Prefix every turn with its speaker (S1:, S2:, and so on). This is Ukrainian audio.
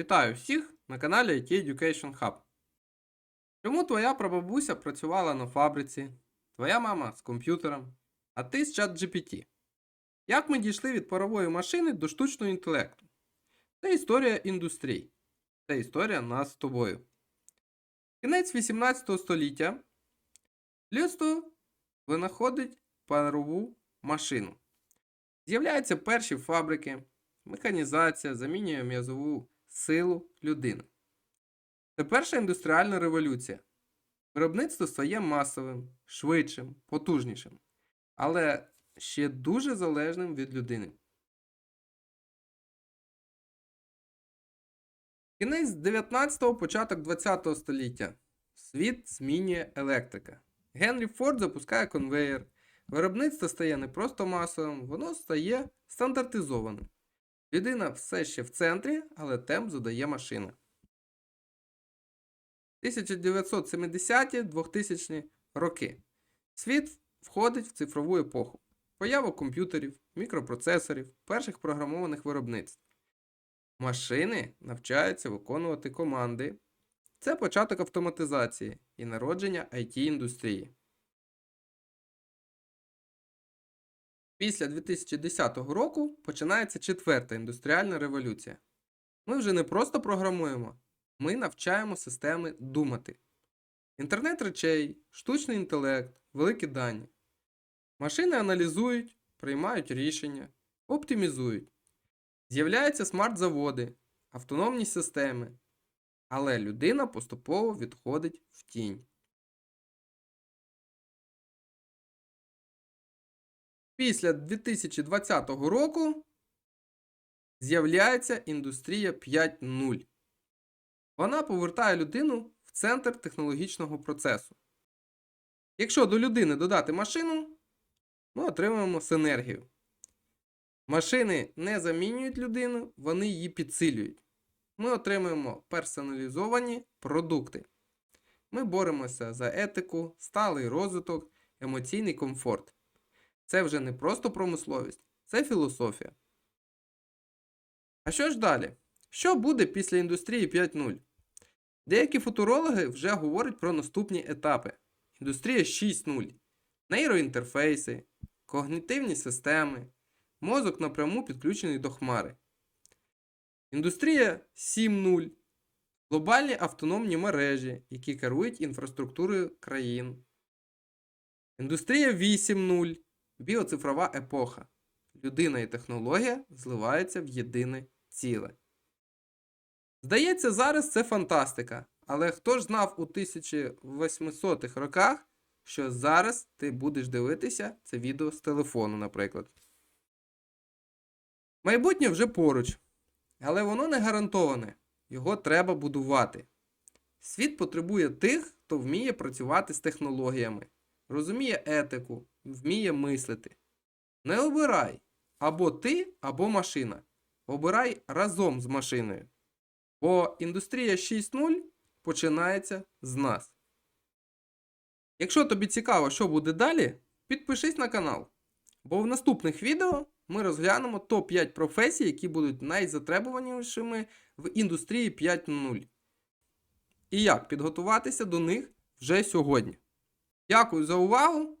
S1: Вітаю всіх на каналі IT Education Hub. Чому твоя прабабуся працювала на фабриці, твоя мама з комп'ютером, а ти з чат GPT? Як ми дійшли від парової машини до штучного інтелекту? Це історія індустрій. Це історія нас з тобою. Кінець 18 століття людство винаходить парову машину. З'являються перші фабрики, механізація замінює м'язову силу людини. Це перша індустріальна революція. Виробництво стає масовим, швидшим, потужнішим, але ще дуже залежним від людини. Кінець 19-го, початок 20-го століття. Світ змінює електрика. Генрі Форд запускає конвеєр. Виробництво стає не просто масовим, воно стає стандартизованим. Людина все ще в центрі, але темп задає машина. 1970-2000 роки. Світ входить в цифрову епоху. Поява комп'ютерів, мікропроцесорів, перших програмованих виробництв. Машини навчаються виконувати команди. Це початок автоматизації і народження IT-індустрії. Після 2010 року починається четверта індустріальна революція. Ми вже не просто програмуємо, ми навчаємо системи думати. Інтернет речей, штучний інтелект, великі дані. Машини аналізують, приймають рішення, оптимізують. З'являються смарт-заводи, автономні системи. Але людина поступово відходить в тінь. Після 2020 року з'являється індустрія 5.0. Вона повертає людину в центр технологічного процесу. Якщо до людини додати машину, ми отримаємо синергію. Машини не замінюють людину, вони її підсилюють. Ми отримуємо персоналізовані продукти. Ми боремося за етику, сталий розвиток, емоційний комфорт. Це вже не просто промисловість, це філософія. А що ж далі? Що буде після індустрії 5.0? Деякі футурологи вже говорять про наступні етапи: індустрія 6.0, нейроінтерфейси, когнітивні системи, мозок напряму підключений до хмари. Індустрія 7.0, глобальні автономні мережі, які керують інфраструктурою країн. Індустрія 8.0 біоцифрова епоха. Людина і технологія зливаються в єдине ціле. Здається, зараз це фантастика. Але хто ж знав у 1800-х роках, що зараз ти будеш дивитися це відео з телефону, наприклад. Майбутнє вже поруч, але воно не гарантоване. Його треба будувати. Світ потребує тих, хто вміє працювати з технологіями, розуміє етику, вміє мислити. Не обирай або ти, або машина. Обирай разом з машиною. Бо індустрія 6.0 починається з нас. Якщо тобі цікаво, що буде далі, підпишись на канал. Бо в наступних відео ми розглянемо топ-5 професій, які будуть найзатребуванішими в індустрії 5.0. І як підготуватися до них вже сьогодні. Дякую за увагу!